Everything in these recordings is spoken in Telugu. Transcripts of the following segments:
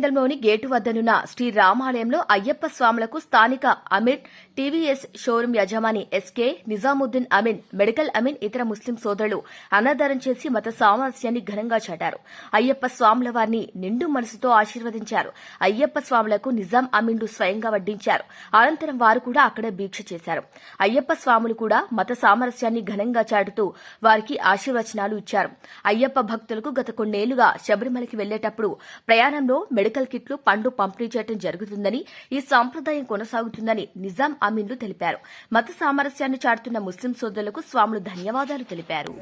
కేంద్రంలోని గేటు వద్దనున్న శ్రీ రామాలయంలో అయ్యప్ప స్వాములకు స్థానిక అమీర్ టీవీఎస్ షోరూం యజమాని ఎస్కే నిజాముద్దీన్ అమీన్ మెడికల్ అమీన్ ఇతర ముస్లిం సోదరులు అన్నదానం చేసి మత సామరస్యాన్ని ఘనంగా చాటారు. అయ్యప్ప స్వాముల వారిని నిండు మనసుతో ఆశీర్వదించారు. అయ్యప్ప స్వాములకు నిజాం అమీన్లు స్వయంగా వడ్డించారు. అనంతరం వారు కూడా అక్కడ దీక్ష చేశారు. అయ్యప్ప స్వాములు కూడా మత సామరస్యాన్ని ఘనంగా చాటుతూ వారికి ఆశీర్వచనాలు ఇచ్చారు. అయ్యప్ప భక్తులకు గత కొన్నేళ్ళుగా శబరిమలకి వెళ్ళేటప్పుడు ప్రయాణంలో మెడికల్ కిట్లు పండ్లు పంపిణీ చేయడం జరుగుతుందని ఈ సాంప్రదాయం కొనసాగుతుందని నిజాం అమీన్లు తెలిపారు. మత సామరస్యాన్ని చాటుతున్న ముస్లిం సోదరులకు స్వాములు ధన్యవాదాలు తెలిపారు.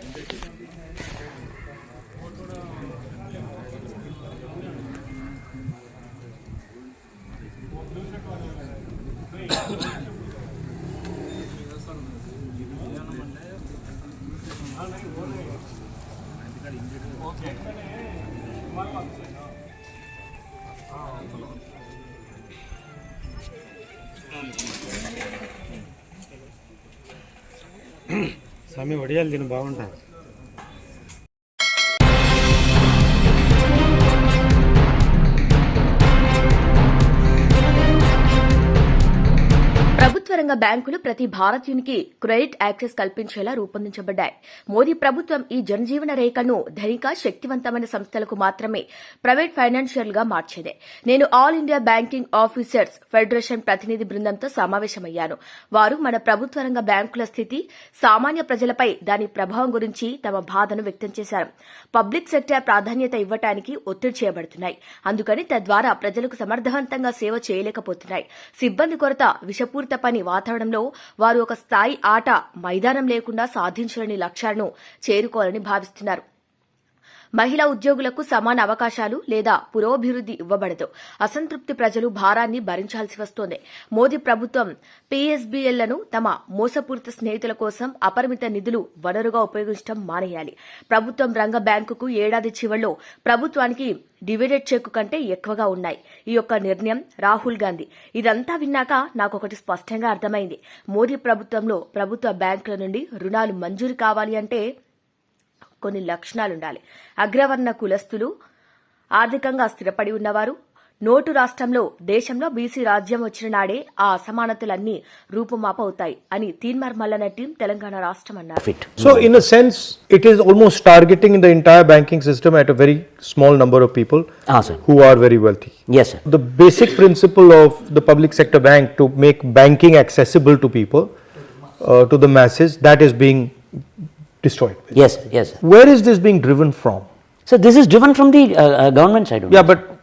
స్వామి వడియాలు తిని బాగుంటాయి ప్రభుత్వ రంగ బ్యాంకులు ప్రతి భారతీయునికి క్రెడిట్ యాక్సెస్ కల్పించేలా రూపొందించబడ్డాయి. మోదీ ప్రభుత్వం ఈ జనజీవన రేఖను ధనిక శక్తివంతమైన సంస్థలకు మాత్రమే ప్రైవేట్ ఫైనాన్షియల్గా మార్చేదే. నేను all India banking officers federation ప్రతినిధి బృందంతో సమావేశమయ్యాను. వారు మన ప్రభుత్వ రంగ బ్యాంకుల స్థితి సామాన్య ప్రజలపై దాని ప్రభావం గురించి తమ బాధను వ్యక్తం చేశారు. పబ్లిక్ సెక్టర్ ప్రాధాన్యత ఇవ్వటానికి ఒత్తిడి చేయబడుతున్నాయి. అందుకని తద్వారా ప్రజలకు సమర్థవంతంగా సేవ చేయలేకపోతున్నాయి. సిబ్బంది కొరత విషపూరిత పని వాతావరణంలో వారు ఒక స్థాయి ఆట మైదానం లేకుండా సాధించాలని లక్ష్యాలను చేరుకోవాలని భావిస్తున్నారు. మహిళా ఉద్యోగులకు సమాన అవకాశాలు లేదా పురోభివృద్ది ఇవ్వబడదు. అసంతృప్తి ప్రజలు భారాన్ని భరించాల్సి వస్తోంది. మోదీ ప్రభుత్వం పీఎస్బీఎల్లను తమ మోసపూరిత స్నేహితుల కోసం అపరిమిత నిధులు వనరుగా ఉపయోగించడం మానేయాలి. ప్రభుత్వం రంగ బ్యాంకుకు ఏడాది చివరిలో ప్రభుత్వానికి డివిడెడ్ చెక్కు కంటే ఎక్కువగా ఉన్నాయి. ఈ యొక్క నిర్ణయం రాహుల్ గాంధీ. ఇదంతా విన్నాక నాకొకటి స్పష్టంగా అర్థమైంది. మోదీ ప్రభుత్వంలో ప్రభుత్వ బ్యాంకుల నుండి రుణాలు మంజూరు కావాలి అంటే కొన్ని లక్షణాలుండాలి. అగ్రవర్ణ కులస్థులు ఆర్థికంగా స్థిరపడి ఉన్నవారు నోటు రాష్టంలో దేశంలో బీసీ రాజ్యం వచ్చిన నాడే ఆ అసమానతలన్నీ రూపుమాపవుతాయి అని తీన్మార్ మల్లన టీం తెలంగాణ రాష్ట్రం అన్నారు. So in sense it is almost targeting in the entire banking system at very small number of people who are very wealthy as the basic principle of the public sector bank to make banking accessible to people to the message that is being destroyed. Yes, yes. Where is this being driven from? So this is driven from the uh, uh, government side. Yeah, but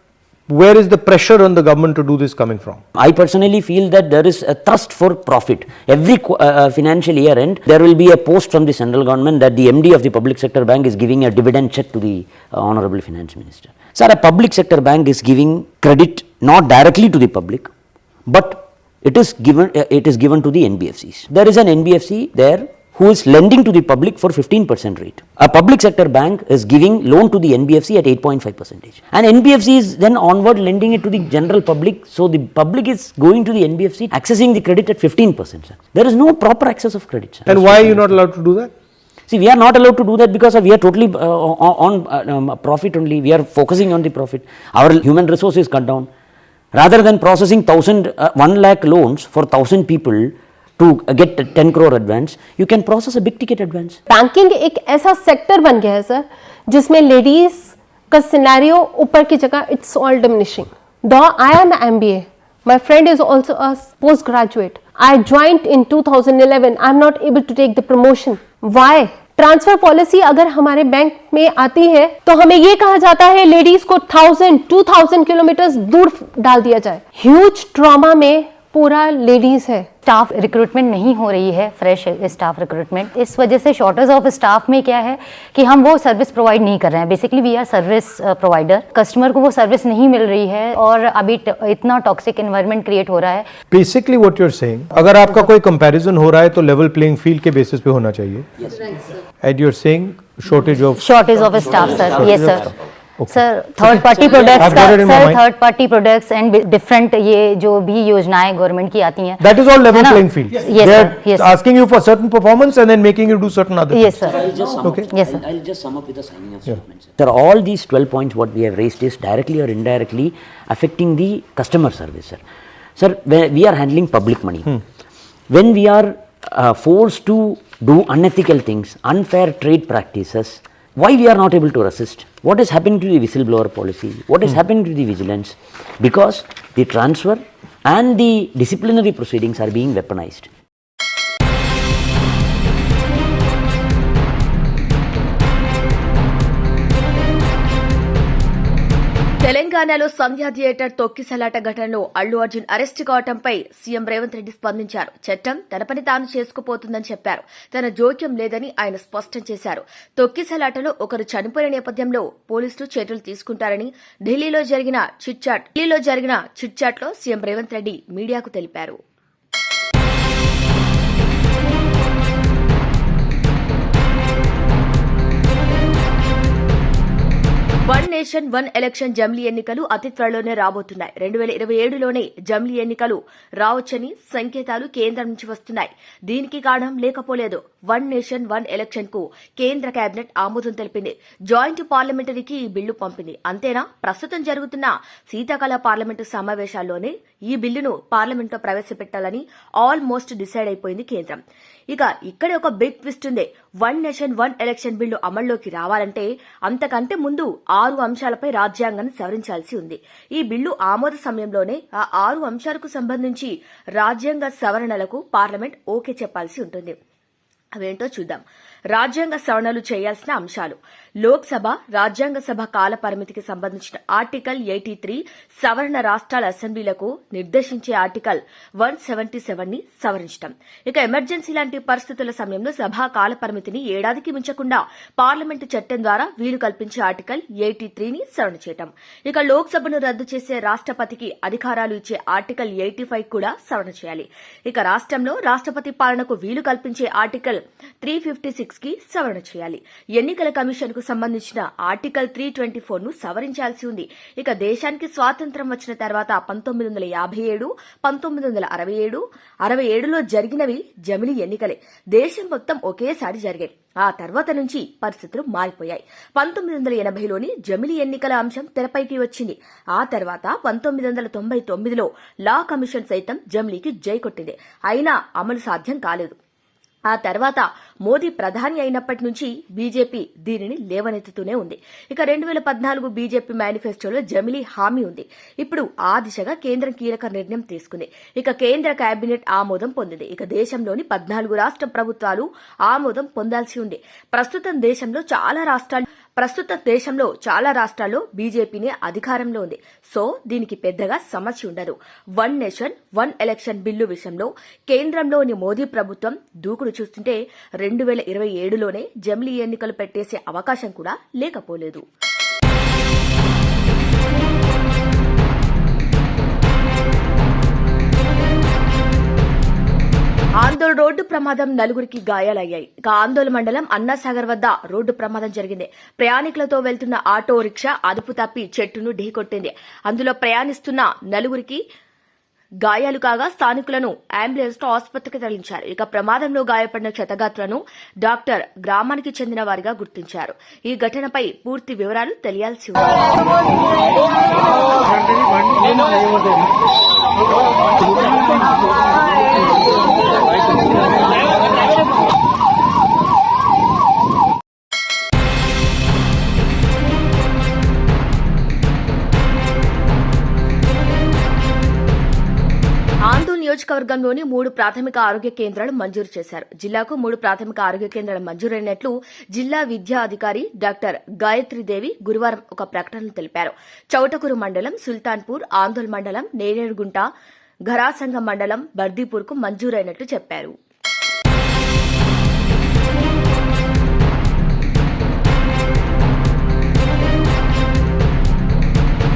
where is the pressure on the government to do this coming from? I personally feel that there is a thrust for profit. Every uh, uh, financial year end, there will be a post from the central government that the MD of the public sector bank is giving a dividend check to the uh, honorable finance minister. Sir, a public sector bank is giving credit not directly to the public, but it is given uh, it is given to the NBFCs. There is an NBFC there who is lending to the public for 15% rate. A public sector bank is giving loan to the NBFC at 8.5 percentage. And NBFC is then onward lending it to the general public. So the public is going to the NBFC accessing the credit at 15%. Sir. There is no proper access of credit. Sir. And why are you not allowed to do that? See, we are not allowed to do that because we are totally uh, on, on uh, um, profit only. We are focusing on the profit. Our human resources cut down. Rather than processing thousand, uh, one lakh loans for thousand people to get 10 crore advance, you can process a big ticket advance. Banking एक ऐसा सेक्टर बन गया है सर जिसमें लेडीज़ का सिनेरियो ऊपर की जगह it's all diminishing though I am M B A my friend is also post graduate I joined in 2011 I am not able to take the promotion why transfer policy अगर हमारे बैंक में आती है तो हमें ये कहा जाता है लेडीज़ को थाउज़ेंड टू थाउज़ेंड किलोमीटर दूर डाल दिया जाए। ह्यूज ट्रॉमा में पूरा लेडीज़ है। स्टाफ रिक्रूटमेंट नहीं हो रही है फ्रेश स्टाफ रिक्रूटमेंट इस वजह से शॉर्टेज ऑफ़ स्टाफ में क्या है कि हम वो सर्विस प्रोवाइड नहीं कर रहे हैं। Basically we are service provider customer को वो सर्विस नहीं मिल रही है और अभी इतना टॉक्सिक एनवायरनमेंट क्रिएट हो रहा है। Basically, what you're saying, अगर आपका कोई comparison हो रहा है तो लेवल प्लेइंग फ़ील्ड के बेसिस पे होना चाहिए. Shortage of shortage of staff sir yes sir sir third party products का sir third party products and different ये जो भी योजनाएँ गवर्नमेंट की आती हैं। That is all level playing field yes sir yes asking you for certain performance and then making you do certain other yes sir okay yes sir I will just sum up with the signing off statement sir all these 12 points what we have raised is directly or indirectly affecting the customer service sir sir we are handling public money when we are force to do unethical things unfair trade practices why we are not able to resist? What is happening to the whistleblower policy? What is hmm. happening to the vigilance? Because the transfer and the disciplinary proceedings are being weaponized. తెలంగాణలో సంధ్యా థియేటర్ తొక్కిసలాట ఘటనలో అల్లు అర్జున్ అరెస్టు కావడంపై సీఎం రేవంత్ రెడ్డి స్పందించారు. చట్టం తన పని తాను చేసుకుపోతుందని చెప్పారు. తన జోక్యం లేదని ఆయన స్పష్టం చేశారు. తొక్కిసలాటలో ఒకరు చనిపోయిన నేపథ్యంలో పోలీసులు చర్యలు తీసుకుంటారని ఢిల్లీలో జరిగిన చిట్చాట్ ఢిల్లీలో జరిగిన చిట్చాట్లో సీఎం రేవంత్ రెడ్డి మీడియాకు తెలిపారు. వన్ నేషన్ వన్ ఎలక్షన్ జమిలీ ఎన్నికలు అతి త్వరలోనే రాబోతున్నాయి. రెండు వేల ఇరవై ఏడులోనే జమిలీ ఎన్నికలు రావచ్చని సంకేతాలు కేంద్రం నుంచి వస్తున్నాయి. దీనికి కారణం లేకపోలేదు. వన్ నేషన్ వన్ ఎలక్షన్కు కేంద్ర కేబినెట్ ఆమోదం తెలిపింది. జాయింట్ పార్లమెంటరీకి ఈ బిల్లు పంపింది. అంతేనా? ప్రస్తుతం జరుగుతున్న శీతాకాల పార్లమెంటు సమావేశాల్లోనే ఈ బిల్లును పార్లమెంట్లో ప్రవేశపెట్టాలని ఆల్మోస్ట్ డిసైడ్ అయిపోయింది కేంద్రం. ఇక ఇక్కడే ఒక బిగ్ ట్విస్ట్ ఉంది. One nation one election bill అమల్లోకి రావాలంటే అంతకంటే ముందు ఆరు అంశాలపై రాజ్యాంగాన్ని సవరించాల్సి ఉంది. ఈ బిల్లు ఆమోద సమయంలోనే ఆ ఆరు అంశాలకు సంబంధించి రాజ్యాంగ సవరణలకు పార్లమెంట్ ఓకే చెప్పాల్సి ఉంటుంది. అవేంటో చూద్దాం. రాజ్యాంగ సవరణలు చేయాల్సిన అంశాలు. లోక్సభ రాజ్యాంగ సభ కాల పరిమితికి సంబంధించిన ఆర్టికల్ ఎయిటీ త్రీ సవరణ రాష్ట్రాల అసెంబ్లీలకు నిర్దేశించే ఆర్టికల్ వన్ సెవెంటీ సెవెన్ని సవరించడం ఇక ఎమర్జెన్సీ లాంటి పరిస్థితుల సమయంలో సభా కాల పరిమితిని ఏడాదికి మించకుండా పార్లమెంటు చట్టం ద్వారా వీలు కల్పించే ఆర్టికల్ ఎయిటీ త్రీని సవరణ చేయటం. ఇక లోక్సభను రద్దు చేసే రాష్ట్రపతికి అధికారాలు ఇచ్చే ఆర్టికల్ ఎయిటీ ఫైవ్ కూడా సవరణ చేయాలి. ఇక రాష్ట్రంలో రాష్ట్రపతి పాలనకు వీలు కల్పించే ఆర్టికల్ త్రీ ఫిఫ్టీ సిక్స్ కి సవరణ చేయాలి. ఎన్నికల కమిషన్కు సంబంధించిన ఆర్టికల్ త్రీ ట్వంటీ ఫోర్ను సవరించాల్సి ఉంది. ఇక దేశానికి స్వాతంత్ర్యం వచ్చిన తర్వాత పంతొమ్మిది వందల యాభై ఏడు పంతొమ్మిది వందల అరవై ఏడు అరవై ఏడులో జరిగినవి జమిలి ఎన్నికలే. దేశం మొత్తం ఒకేసారి జరిగాయి. ఆ తర్వాత నుంచి పరిస్థితులు మారిపోయాయి. పంతొమ్మిది వందల ఎనభైలోని జమిలి ఎన్నికల అంశం తెరపైకి వచ్చింది. ఆ తర్వాత పంతొమ్మిది వందల తొంభై తొమ్మిదిలో లా కమిషన్ సైతం జమిలీకి జై కొట్టింది అయినా అమలు సాధ్యం కాలేదు. ఆ తర్వాత మోదీ ప్రధాని అయినప్పటి నుంచి బీజేపీ దీనిని లేవనెత్తుతూనే ఉంది. ఇక రెండు వేల పద్నాలుగు బీజేపీ మేనిఫెస్టోలో జమిలీ హామీ ఉంది. ఇప్పుడు ఆ దిశగా కేంద్రం కీలక నిర్ణయం తీసుకుంది. ఇక కేంద్ర కేబినెట్ ఆమోదం పొందింది. ఇక దేశంలోని పద్నాలుగు రాష్ట్ర ప్రభుత్వాలు ఆమోదం పొందాల్సి ఉంది. ప్రస్తుతం దేశంలో చాలా రాష్ట్రాలు ప్రస్తుత దేశంలో చాలా రాష్ట్రాల్లో బీజేపీనే అధికారంలో ఉంది. సో దీనికి పెద్దగా సమస్య ఉండదు. One nation one election bill విషయంలో కేంద్రంలోని మోదీ ప్రభుత్వం దూకుడు చూస్తుంటే రెండు వేల ఇరవై ఏడులోనే జమిలీ ఎన్నికలు పెట్టేసే అవకాశం కూడా లేకపోలేదు. ప్రమాదం నలుగురికి గాయాలయ్యాయి ఇక ఆందోళన మండలం అన్నాసాగర్ వద్ద రోడ్డు ప్రమాదం జరిగింది ప్రయాణికులతో వెళ్తున్న ఆటో రిక్షా అదుపు తప్పి చెట్టును ఢీకొట్టింది అందులో ప్రయాణిస్తున్న నలుగురికి గాయాలు కాగా స్థానికులను అంబులెన్స్తో ఆసుపత్రికి తరలించారు ఇక ప్రమాదంలో గాయపడిన క్షతగాత్రులను డాక్టర్ గ్రామానికి చెందిన వారిగా గుర్తించారు ఈ ఘటనపై పూర్తి వివరాలు తెలియాల్సి ఉంది ఆందోళన నియోజకవర్గంలోని మూడు ప్రాథమిక ఆరోగ్య కేంద్రాలు మంజూరు చేశారు. జిల్లాకు మూడు ప్రాథమిక ఆరోగ్య కేంద్రాలు మంజూరైనట్లు జిల్లా విద్యా అధికారి డాక్టర్ గాయత్రీదేవి గురువారం ఒక ప్రకటనలో తెలిపారు. చౌటకూరు మండలం సుల్తాన్పూర్ ఆందోళన మండలం నేరేడుగుంట ఘరాసంగ మండలం బర్దీపూర్కు మంజూరైనట్లు చెప్పారు.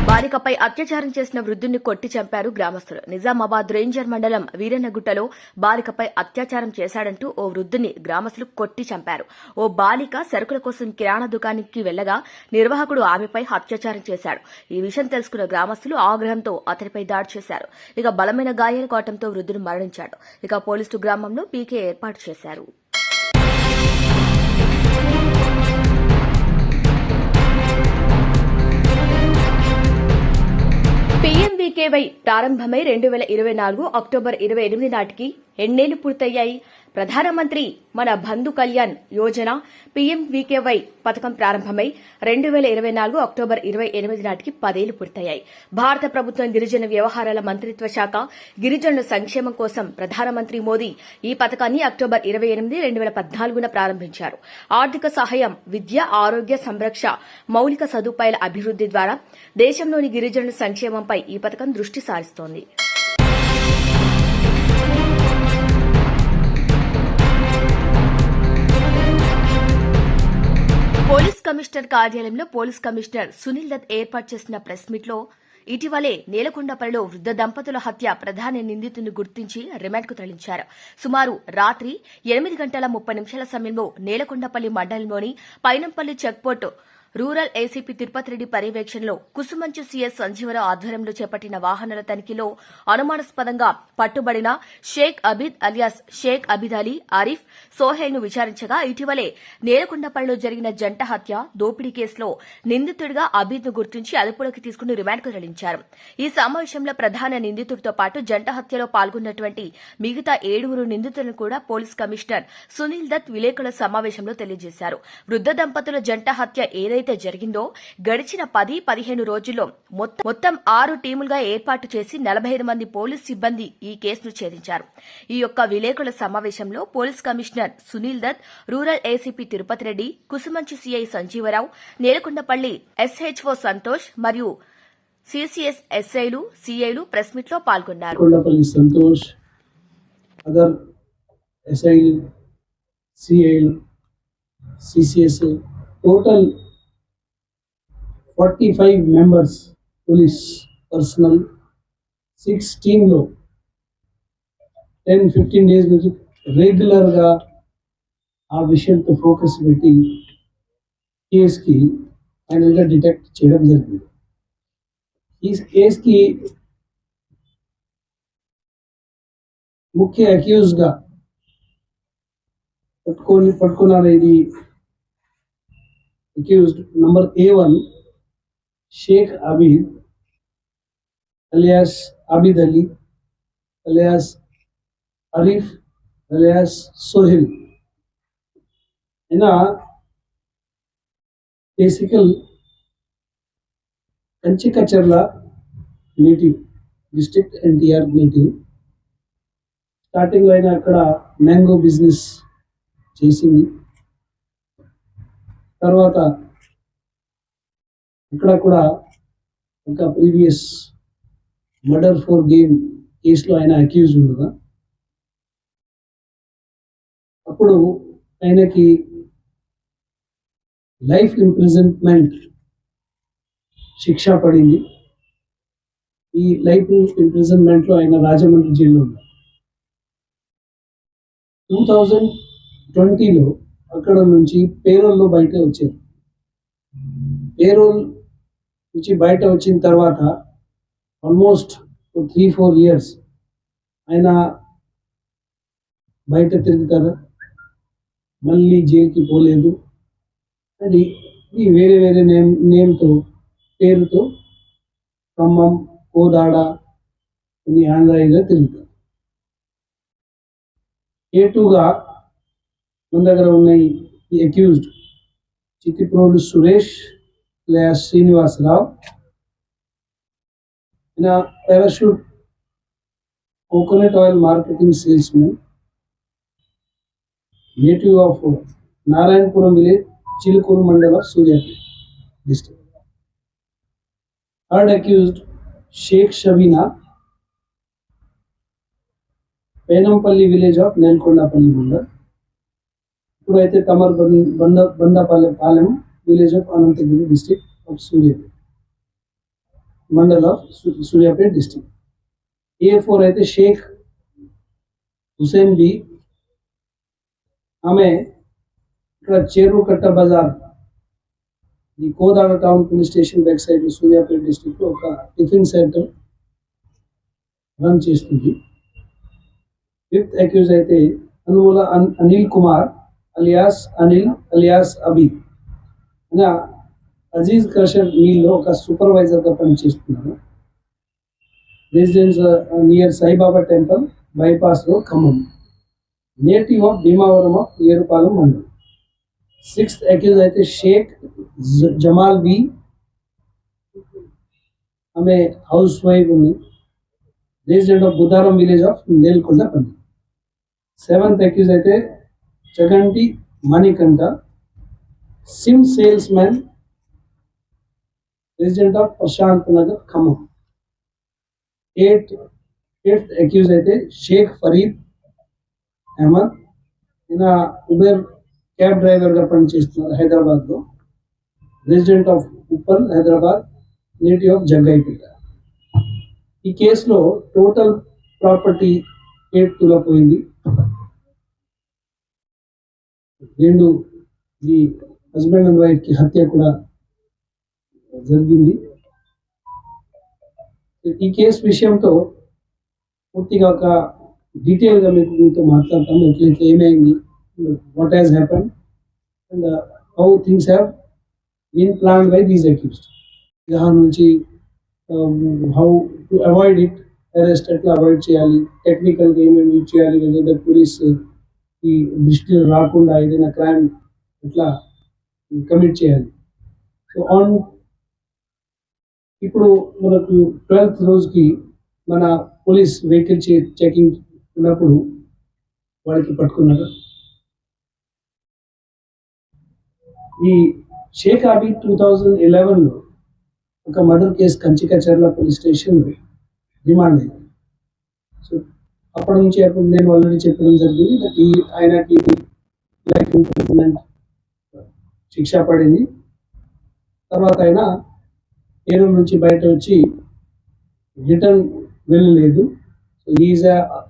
బాలికపై అత్యాచారం చేసిన వృద్ధుడిని కొట్టి చంపారు గ్రామస్తులు. నిజామాబాద్ రేంజర్ మండలం వీరన్నగుట్టలో బాలికపై అత్యాచారం చేశాడంటూ ఓ వృద్ధుని గ్రామస్తులు కొట్టి చంపారు. ఓ బాలిక సరుకుల కోసం కిరాణా దుకాణానికి వెళ్ళగా నిర్వాహకుడు ఆమెపై అత్యాచారం చేశాడు. ఈ విషయం తెలుసుకున్న గ్రామస్తులు ఆగ్రహంతో అతనిపై దాడి చేశారు. ఇక బలమైన గాయాలు కావడంతో వృద్ధుడు మరణించాడు. ఇక పోలీసులు గ్రామంలో పీకే ఏర్పాటు చేశారు. పీఎంవీకేవై ప్రారంభమై రెండు వేల ఇరవై నాలుగు అక్టోబర్ ఇరవై ఎనిమిది నాటికి ఎన్నేళ్ళు పూర్తయ్యాయి? ప్రధానమంత్రి మన బంధు కళ్యాణ్ యోజన పీఎంవీకేవై పథకం ప్రారంభమై రెండు వేల ఇరవై నాలుగు అక్టోబర్ ఇరవై ఎనిమిది నాటికి పదేళ్ళు పూర్తయ్యాయి. భారత ప్రభుత్వం గిరిజన వ్యవహారాల మంత్రిత్వ శాఖ గిరిజనుల సంక్షేమం కోసం ప్రధానమంత్రి మోదీ ఈ పథకాన్ని అక్టోబర్ ఇరవై ఎనిమిది రెండు వేల పద్నాలుగున ప్రారంభించారు. ఆర్థిక సహాయం విద్య ఆరోగ్య సంరక్ష మౌలిక సదుపాయాల అభివృద్ది ద్వారా దేశంలోని గిరిజనుల సంక్షేమంపై ఈ పథకం దృష్టి సారిస్తోంది. పోలీస్ కమిషనర్ కార్యాలయంలో పోలీస్ కమిషనర్ సునీల్ దత్ ఏర్పాటు చేసిన ప్రెస్ మీట్లో ఇటీవలే నేలకొండపల్లిలో వృద్ధ దంపతుల హత్య ప్రధాన నిందితుని గుర్తించి రిమాండ్కు తరలించారు. సుమారు రాత్రి ఎనిమిది గంటల ముప్పై నిమిషాల సమయంలో నేలకొండపల్లి మండలంలోని Painampalli checkpost rural ACP Tirupati Reddy పర్యవేక్షణలో కుసుమంచు సీఎస్ సంజీవరావు ఆధ్వర్యంలో చేపట్టిన వాహనాల తనిఖీలో అనుమానాస్పదంగా పట్టుబడిన షేక్ అబీద్ అలియాస్ షేక్ అబీద్ అలీ ఆరిఫ్ సోహెల్ను విచారించగా ఇటీవలే నేలకొండపల్లిలో జరిగిన జంట హత్య దోపిడీ కేసులో నిందితుడిగా అబీద్ను గుర్తించి అదుపులోకి తీసుకుని రిమాండ్కు తరలించారు. ఈ సమావేశంలో ప్రధాన నిందితుడితో పాటు జంట హత్యలో పాల్గొన్నటువంటి మిగతా ఏడుగురు నిందితులను కూడా పోలీస్ కమిషనర్ సునీల్ దత్ విలేకరుల సమావేశంలో తెలియజేశారు. వృద్ధ దంపతుల జంట హత్య ఏదైతే జరిగిందో గడిచిన పది పదిహేను రోజుల్లో మొత్తం- ఆరు టీములుగా ఏర్పాటు చేసి నలభై ఐదు మంది పోలీస్ సిబ్బంది ఈ కేసును ఛేదించారు. ఈ యొక్క విలేకరుల సమావేశంలో police commissioner Sunil Dutt rural ACP Tirupati Reddy Kusumanchi CI Sanjeevarao Nelakondapalli SHO Santosh మరియు సిసిఎస్ ఎస్ఐలు సిఐలు ప్రెస్ మీట్లో పాల్గొన్నారు సంతోష్ అదర్ ఎస్ఐలు సిఐలు CCS total forty five members police personnel six టీంలో. టెన్ ఫిఫ్టీన్ డేస్ నుంచి రెగ్యులర్గా ఆ విషయంతో ఫోకస్ పెట్టి కేసుకి ఫైనల్గా డిటెక్ట్ చేయడం జరిగింది. ఈ కేసుకి ముఖ్య అక్యూజ్గా పట్టుకొని పట్టుకున్నారు ఇది accused number A one Sheikh Abid alias Abid Ali alias Arif alias Sohail ఈయన basically Kanchikacherla native district NTR native స్టార్టింగ్లో అయినా అక్కడ మ్యాంగో బిజినెస్ చేసింది. తర్వాత అక్కడ కూడా ఇంకా ప్రీవియస్ మర్డర్ ఫోర్ గేమ్ కేసులో ఆయన అక్యూజ్ ఉండగా అప్పుడు ఆయనకి లైఫ్ ఇంప్రిజన్మెంట్ శిక్ష పడింది. ఈ లైఫ్ ఇంప్రిజన్మెంట్లో ఆయన రాజమండ్రి జైల్లో ఉన్నారు టూ థౌజండ్ ట్వంటీలో అక్కడ నుంచి పేరోల్లో బయట వచ్చారు. పేరోల్ నుంచి బయట వచ్చిన తర్వాత ఆల్మోస్ట్ త్రీ ఫోర్ ఇయర్స్ ఆయన బయట తిరుగుతారు. మళ్ళీ జైలుకి పోలేదు. అది ఈ వేరే వేరే నేమ్ నేమ్తో పేరుతో ఖమ్మం కోదాడ కొన్ని ఆంధ్రాయిగా తిరుగుతారు. ఏ టూగా మన దగ్గర ఉన్నాయి ఈ అక్యూజ్డ్ చిక్కిప్రోలు సురేష్ లేదా శ్రీనివాసరావు ఈయన Parachute coconut oil marketing sales men native of Narayanapuram village Chilukur mandal Suryapet district third accused Sheikh Shabina Penampalli village of Nelakondapalli mandal ఇప్పుడైతే తమర్ బండ- బండ Bandapalem Palem village of Anantagiri district of Suryapet mandal of Suryapet district A four అయితే షేక్ హుసేన్ బి ఆమె ఇక్కడ చెరువు కట్ట బజార్ ఈ Kodad town police station back side Suryapet డిస్ట్రిక్ట్లో ఒక టిఫిన్ సెంటర్ రన్ చేస్తుంది ఫిఫ్త్ అక్యూజ్ అయితే అనుమూల అన్- అనిల్ కుమార్ అలియాస్ అనిల్ అలియాస్ అబి ఇంకా అజీజ్ కషర్ మీల్లో ఒక సూపర్వైజర్గా పనిచేస్తున్నాను residence near Saibaba temple bypass road Khammam. Native of Bhimavaram of Erupalem మండలం. సిక్స్త్ అక్యూజ్ అయితే షేక్ జమాల్ బి ఆమె హౌస్ వైఫ్ ఉంది. Resident of Budharam village of Nelakondapalli. Seventh accuse అయితే Chaganti Manikanta. SIM sales man resident of Prashant Nagar Khammam eight eighth accuse అయితే షేక్ ఫరీద్ అహ్మద్ ఈయన ఉబేర్ క్యాబ్ డ్రైవర్గా పనిచేస్తున్నారు హైదరాబాద్లో. Resident of Uppal Hyderabad. Native of Jaggaiahpet ఈ కేసులో టోటల్ ప్రాపర్టీ ఎయిట్ తులపోయింది రెండు ఈ హస్బెండ్ అండ్ వైఫ్కి హత్య కూడా జరిగింది. ఈ కేసు విషయంతో పూర్తిగా ఒక డీటెయిల్గా మీకు మీతో మాట్లాడతాము ఎట్లయితే ఏమైంది what has happen and how things have been plan by these accused దాని నుంచి how to avoid it arrest ఎట్లా అవాయిడ్ చేయాలి టెక్నికల్గా ఏమేమి యూజ్ చేయాలి లేదా పోలీస్ ఈ దృష్టిలో రాకుండా ఏదైనా క్రైమ్ ఎట్లా కమిట్ చేయాలి. సో ఆన్ ఇప్పుడు మనకు ట్వెల్త్ రోజుకి మన పోలీస్ వెహికల్ చెకింగ్ ఉన్నప్పుడు వాళ్ళకి పట్టుకున్నారు ఈ షేక్ అబీ టూ థౌజండ్ ఎలెవెన్లో ఒక murder case Kanchikacherla police station demand అయింది. సో అప్పటి నుంచి అప్పుడు నేను ఆల్రెడీ చెప్పడం జరిగింది that ఈ ఆయనకి లైఫ్ ఇంప్రూవ్మెంట్ శిక్ష పడింది. తర్వాత ఆయన ఏలూరు నుంచి బయట వచ్చి రిటర్న్ వెళ్ళలేదు. సో ఈజ్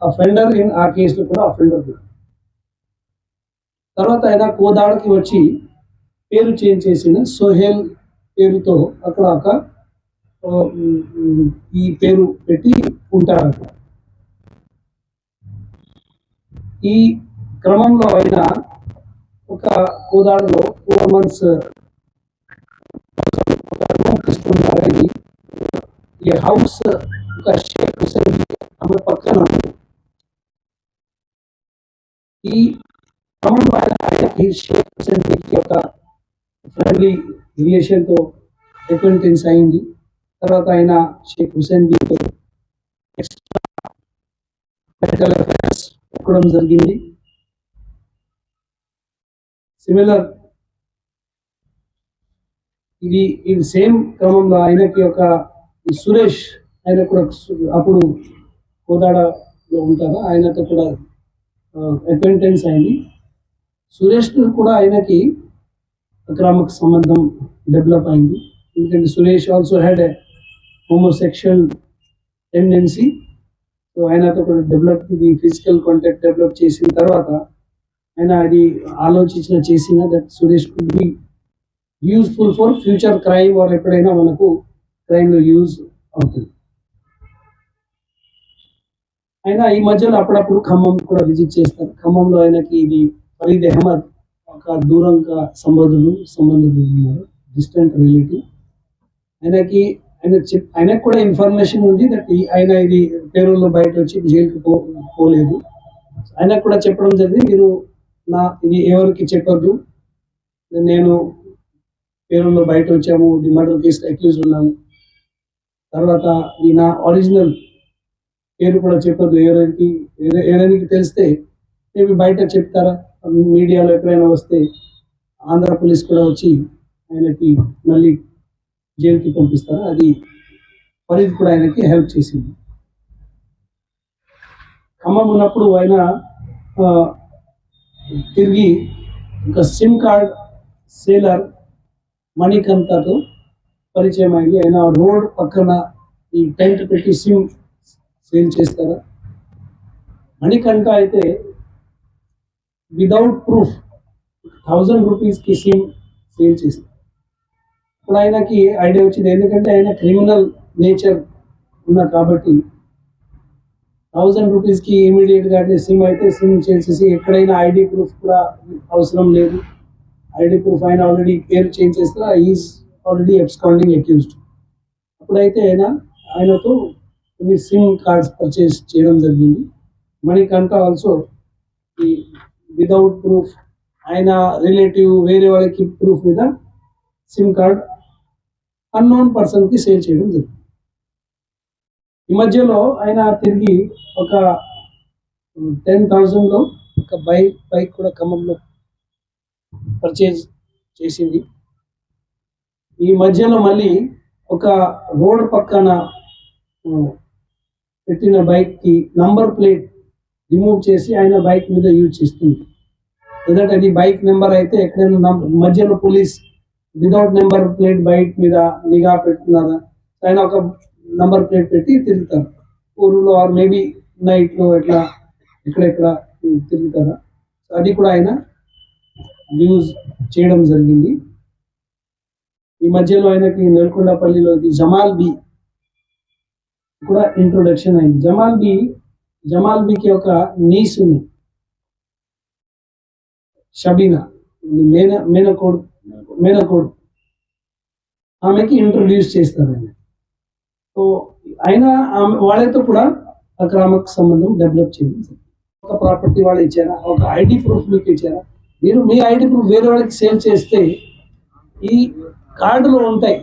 అఫెండర్ ఇన్ ఆ కేసులో కూడా అఫెండర్ తర్వాత ఆయన కోదాడకి వచ్చి పేరు చేంజ్ చేసిన సోహెల్ పేరుతో అక్కడ ఒక ఈ పేరు పెట్టి ఉంటారు ఈ క్రమంలో ఆయన ఒక కోదాడలో ఫోర్ మంత్స్ తీసుకున్నారని ఈ హౌస్ ఒక షేక్ హుసేన్ ఆమె పక్కన ఈ క్రమంలో ఆయన ఆయనకి షేక్ హుసేన్ ఒక ఫ్రెండ్లీ రిలేషన్తో తో అయింది. తర్వాత ఆయన షేక్ హుసేన్ బీతో ఎక్స్ట్రా అఫైర్స్ జరిగింది. సిమిలర్ ఇది ఇది సేమ్ క్రమంలో ఆయనకి ఒక సురేష్ ఆయన కూడా అప్పుడు కోదాడలో ఉంటారు. ఆయనతో కూడా అక్వెంటెన్స్ అయింది. సురేష్ కూడా ఆయనకి అక్రామక సంబంధం డెవలప్ అయింది. ఎందుకంటే Suresh also had a homosexual tendency so ఆయనతో కూడా డెవలప్ ఇది ఫిజికల్ కాంటాక్ట్ డెవలప్ చేసిన తర్వాత ఆయన అది ఆలోచించిన చేసిన that Suresh could be useful for future crime వాళ్ళు ఎప్పుడైనా మనకు క్రైమ్లో యూజ్ అవుతుంది. ఆయన ఈ మధ్యలో అప్పుడప్పుడు ఖమ్మం కూడా విజిట్ చేస్తారు. ఖమ్మంలో ఆయనకి ఇది ఫరీద్ అహ్మద్ ఒక దూరంగా సంబంధులు సంబంధులు ఉన్నారు డిస్టెంట్ రిలేటివ్ ఆయనకి ఆయన చెప్ ఆయనకు కూడా ఇన్ఫర్మేషన్ ఉంది దట్ ఆయన ఇది పేరులో బయట వచ్చి జైలుకి పో పోలేదు. ఆయనకు కూడా చెప్పడం జరిగింది మీరు నా ఇది ఎవరికి చెప్పొద్దు. నేను పేరులో బయట వచ్చాము ఇది మర్డర్ కేసు అక్యూజ్ ఉన్నాము. తర్వాత ఈ నా ఒరిజినల్ పేరు కూడా చెప్పొద్దు. ఎవరికి ఎవరికి తెలిస్తే మేబీ బయట చెప్తారా? మీడియాలో ఎక్కడైనా వస్తే ఆంధ్ర పోలీస్ కూడా వచ్చి ఆయనకి మళ్ళీ జైలుకి పంపిస్తారా? అది ఫరీద్ కూడా ఆయనకి హెల్ప్ చేసింది. ఖమ్మం ఉన్నప్పుడు ఆయన తిరిగి ఇంకా సిమ్ కార్డ్ సేలర్ మణికంతతో పరిచయం అయింది ఆయన రోడ్ పక్కన ఈ టెంట్ పెట్టి సిమ్ సేల్ చేస్తారా? మణికంఠ అయితే విదౌట్ ప్రూఫ్ థౌజండ్ రూపీస్కి సిమ్ సేల్ చేస్తారు ఇప్పుడు ఆయనకి ఐడియా వచ్చింది. ఎందుకంటే ఆయన క్రిమినల్ నేచర్ ఉన్న కాబట్టి థౌజండ్ రూపీస్కి ఇమీడియట్గా సిమ్ అయితే సిమ్ చేసేసి ఎక్కడైనా ఐడి ప్రూఫ్ కూడా అవసరం లేదు. ఐడి ప్రూఫ్ ఆయన ఆల్రెడీ పేరు చేంజ్ చేస్తే ఈజ్ ఆల్రెడీ అబ్స్కాండింగ్ అక్యూజ్డ్. అప్పుడైతే ఆయన ఆయనతో కొన్ని సిమ్ కార్డ్స్ పర్చేస్ చేయడం జరిగింది. మణికంఠ ఆల్సో ఈ వితౌట్ ప్రూఫ్ ఆయన రిలేటివ్ వేరే వాళ్ళకి ప్రూఫ్ మీద సిమ్ కార్డ్ అన్నోన్ పర్సన్కి సేల్ చేయడం జరిగింది. ఈ మధ్యలో ఆయన తిరిగి ఒక టెన్ థౌజండ్లో ఒక బైక్ బైక్ కూడా ఖమ్మంలో పర్చేజ్ చేసింది. ఈ మధ్యలో మళ్ళీ ఒక రోడ్ పక్కన పెట్టిన పెట్టిన బైక్కి నంబర్ ప్లేట్ రిమూవ్ చేసి ఆయన బైక్ మీద యూజ్ చేస్తుంది. ఎందుకంటే అది బైక్ నెంబర్ అయితే ఎక్కడైనా మధ్యలో police without number plate bike మీద నిఘా పెట్టుకున్నారా ఆయన ఒక నంబర్ ప్లేట్ పెట్టి తిరుగుతారు. ఊరులో ఆర్ మేబీ నైట్లో ఎట్లా ఎక్కడెక్కడ తిరుగుతారా? అది కూడా ఆయన యూజ్ చేయడం జరిగింది. ఈ మధ్యలో ఆయనకి నెల్కొండపల్లిలోకి జమాల్ బి కూడా ఇంట్రొడక్షన్ అయింది. జమాల్ బి జమాల్ బికి ఒక నీస్ ఉంది. షబీనా. మేన మేనకోడు మేనకోడు. ఆమెకి ఇంట్రొడ్యూస్ చేస్తారు ఆయన. సో ఆయన ఆమె వాళ్ళతో కూడా అక్రమక సంబంధం డెవలప్ చేయండి ఒక ప్రాపర్టీ వాళ్ళు ఇచ్చారా? ఒక ఐడి ప్రూఫ్ మీకు ఇచ్చారా? మీరు మీ ఐడి ప్రూఫ్ వేరే వాళ్ళకి సేల్ చేస్తే ఈ కార్డులో ఉంటాయి.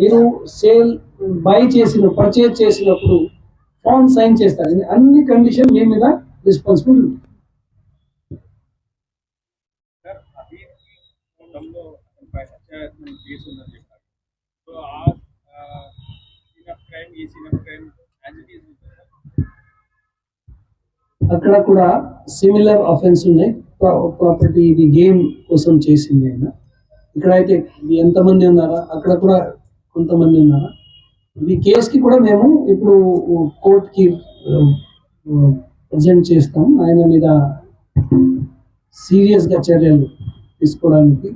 మీరు సేల్ బై చేసిన పర్చేజ్ చేసినప్పుడు ఫామ్ సైన్ చేస్తారు. అన్ని కండిషన్ మీ మీద రెస్పాన్సిబిలిటీ ఉంటుంది. కేసు ఉందని చెప్పారు. సో ఆ క్రైమ్ ఈ క్రైమ్ అక్కడ కూడా సిమిలర్ అఫెన్స్ ఉన్నాయి. ప్రాపర్టీ ఇది గేమ్ కోసం చేసింది ఆయన. ఇక్కడ అయితే ఎంతమంది ఉన్నారా? అక్కడ కూడా కొంతమంది ఉన్నారా? ఇది కేసుకి కూడా మేము ఇప్పుడు కోర్టుకి ప్రజెంట్ చేస్తాం. ఆయన మీద సీరియస్గా చర్యలు తీసుకోవడానికి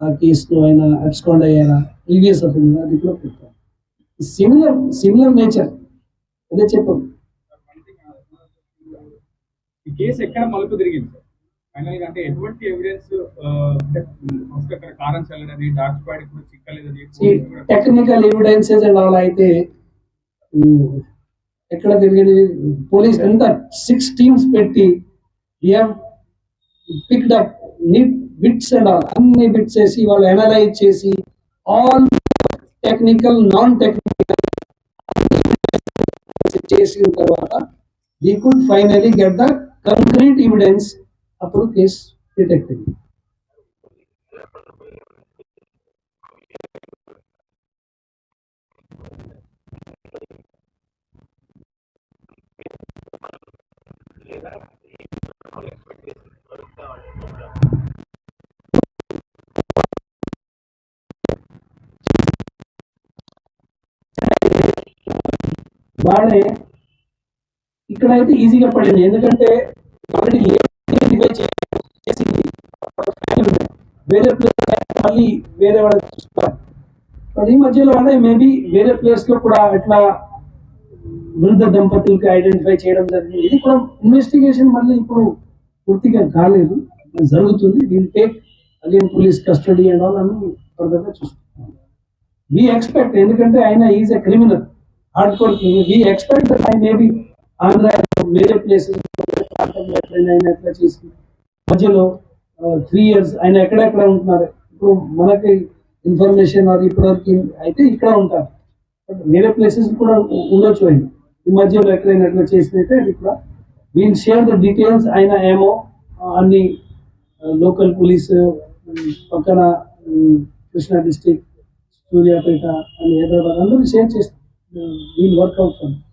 ఆ కేసులో ఆయన అబ్స్కాండ్ అయ్యారా? ప్రీవియస్ అఫెన్స్ అది కూడా పెడతాం సిమిలర్ సిమిలర్ నేచర్ అదే కేసు ఎక్కడ మలుపు తిరిగింది సార్? ఫైనల్గా అంటే ఎటువంటి ఎవిడెన్స్ ఫస్ట్ అక్కడ కారం చల్లడని డార్క్ స్పాడ్ కూడా చిక్కలేదని పోలీసులు కూడా- టెక్నికల్ ఎవిడెన్సెస్ అండ్ ఆల్ అయితే ఎక్కడ తిరిగింది? పోలీస్ ఎంత సిక్స్ టీమ్స్ పెట్టి picked up neat bits and all అన్ని బిట్స్ వేసి వాళ్ళు అనలైజ్ చేసి ఆల్ టెక్నికల్ నాన్ టెక్నికల్ చేసిన తర్వాత they could finally get the concrete evidence అప్పుడు కేసు డిటెక్ట్ అయింది బాగానే ఇక్కడైతే ఈజీగా పడింది. ఎందుకంటే ఆల్రెడీ ఐడెంటిఫై చేసింది. వేరే ప్లేస్ మళ్ళీ వేరే వాళ్ళకి చూస్తారు బట్ ఈ మధ్యలో అంటే మేబీ వేరే ప్లేస్లో కూడా అట్లా వృద్ధ దంపతులకి ఐడెంటిఫై చేయడం జరిగింది. ఇది కూడా ఇన్వెస్టిగేషన్ మళ్ళీ ఇప్పుడు పూర్తిగా కాలేదు. జరుగుతుంది. Will take again police custody and all అని ఫర్దర్గా చూస్తున్నాం వీ ఎక్స్పెక్ట్ ఎందుకంటే ఆయన is a criminal. Hard core we expect that I maybe Andhra వేరే ప్లేసెస్ ఎట్లయినా ఆయన ఎట్లా చేసి మధ్యలో త్రీ ఇయర్స్ ఆయన ఎక్కడెక్కడ ఉంటున్నారు? ఇప్పుడు మనకి ఇన్ఫర్మేషన్ అది ఇప్పటివరకు అయితే ఇక్కడ ఉంటారు. బట్ వేరే ప్లేసెస్ కూడా ఉండొచ్చు ఆయన ఈ మధ్యలో ఎక్కడైనా ఎట్లా చేసినైతే అది ఇక్కడ వీల్ షేర్ ద డీటెయిల్స్ ఆయన ఏమో అన్ని లోకల్ పోలీస్ పక్కన కృష్ణా డిస్టిక్ సూర్యాపేట అని హైదరాబాద్ అందరూ షేర్ చేస్తారు. వీల్ వర్క్అవుట్ ఫర్ అంతర్జాతీయ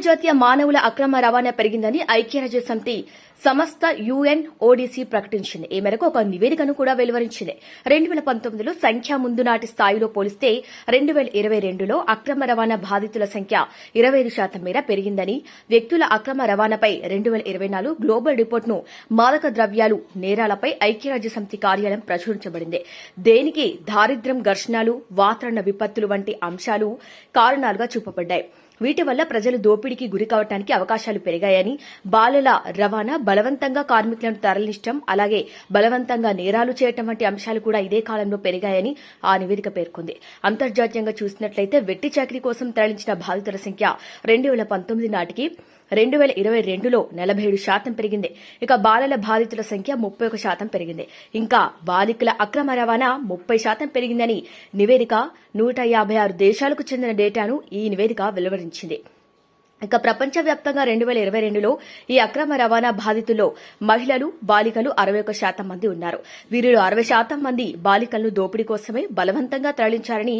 అంతర్జాతీయ మానవుల అక్రమ రవాణా పెరిగిందని ఐక్యరాజ్య సమితి సమస్త యుఎన్ ఓడిసి ప్రకటించింది. ఈ మేరకు ఒక నివేదికను కూడా వెలువరించింది. రెండు వేల పంతొమ్మిదిలో సంఖ్య ముందు నాటి స్థాయిలో పోలిస్తే రెండు వేల ఇరవై రెండులో అక్రమ రవాణా బాధితుల సంఖ్య ఇరవై ఐదు శాతం మేర పెరిగిందని వ్యక్తుల అక్రమ రవాణాపై రెండు వేల ఇరవై నాలుగు గ్లోబల్ రిపోర్టును మాదక ద్రవ్యాలు నేరాలపై ఐక్యరాజ్య సమితి కార్యాలయం ప్రచురించబడింది. దేనికి దారిద్ర్యం ఘర్షణలు వాతావరణ విపత్తులు వంటి అంశాలు కారణాలుగా చూపబడ్డాయి. వీటి వల్ల ప్రజలు దోపిడీకి గురి కావటానికి అవకాశాలు పెరిగాయని బాలల రవాణా బలవంతంగా కార్మికులను తరలించడం అలాగే బలవంతంగా నేరాలు చేయటం వంటి అంశాలు కూడా ఇదే కాలంలో పెరిగాయని ఆ నివేదిక పేర్కొంది. అంతర్జాతీయంగా చూసినట్లయితే వెట్టి చాకరీ కోసం తరలించిన బాధితుల సంఖ్య రెండు వేల పంతొమ్మిది నాటికి రెండు వేల ఇరవై రెండులో నలభై ఏడు శాతం పెరిగింది. ఇక బాలల బాధితుల సంఖ్య ముప్పై ఒక శాతం పెరిగింది. ఇంకా బాలికల అక్రమ రవాణా ముప్పై శాతం పెరిగిందని నివేదిక నూట యాభై ఆరు దేశాలకు చెందిన డేటాను ఈ నివేదిక వెలువరించింది. ఇక ప్రపంచవ్యాప్తంగా రెండు వేల ఇరవై రెండులో ఈ అక్రమ రవాణా బాధితుల్లో మహిళలు బాలికలు అరవై ఒక శాతం మంది ఉన్నారు. వీరిలో అరవై శాతం మంది బాలికలను దోపిడీ కోసమే బలవంతంగా తరలించారని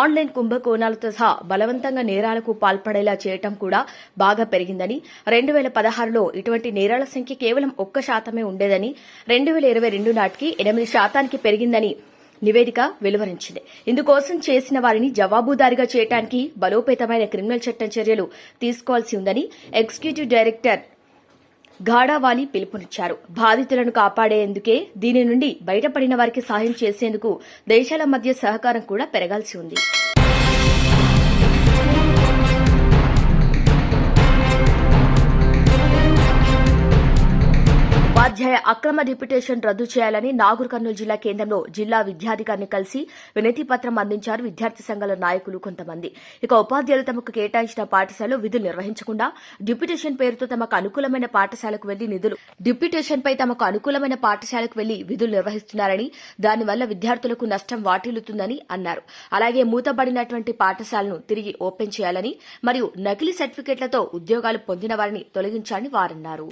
ఆన్లైన్ కుంభకోణాలతో సహా బలవంతంగా నేరాలకు పాల్పడేలా చేయటం కూడా బాగా పెరిగిందని రెండు వేల పదహారులో ఇటువంటి నేరాల సంఖ్య కేవలం ఒక్క శాతమే ఉండేదని రెండు వేల ఇరవై రెండు నాటికి ఎనిమిది శాతానికి పెరిగిందని నివేదిక వెలువరించింది. ఇందుకోసం చేసిన వారిని జవాబుదారిగా చేయడానికి బలోపేతమైన క్రిమినల్ చట్టం చర్యలు తీసుకోవాల్సి ఉందని ఎగ్జిక్యూటివ్ డైరెక్టర్ ఘాడావాలి పిలుపునిచ్చారు. బాధితులను కాపాడేందుకే దీని నుండి బయటపడిన వారికి సహాయం చేసేందుకు దేశాల మధ్య సహకారం కూడా పెరగాల్సి ఉంది. ఉపాధ్యాయ అక్రమ డిప్యుటేషన్ రద్దు చేయాలని నాగూర్ కర్నూలు జిల్లా కేంద్రంలో జిల్లా విద్యాధికారిని కలిసి వినతి పత్రం అందించారు విద్యార్థి సంఘాల నాయకులు కొంతమంది. ఇక ఉపాధ్యాయులు తమకు కేటాయించిన పాఠశాలలో విధులు నిర్వహించకుండా డిప్యుటేషన్ పేరుతో తమకు అనుకూలమైన పాఠశాలకు వెళ్ళి నిధులు డిప్యుటేషన్పై తమకు అనుకూలమైన పాఠశాలకు వెళ్ళి విధులు నిర్వహిస్తున్నారని దానివల్ల విద్యార్థులకు నష్టం వాటిల్లుతుందని అన్నారు. అలాగే మూతబడినటువంటి పాఠశాలను తిరిగి ఓపెన్ చేయాలని మరియు నకిలీ సర్టిఫికెట్లతో ఉద్యోగాలు పొందిన వారిని తొలగించాలని వారన్నారు.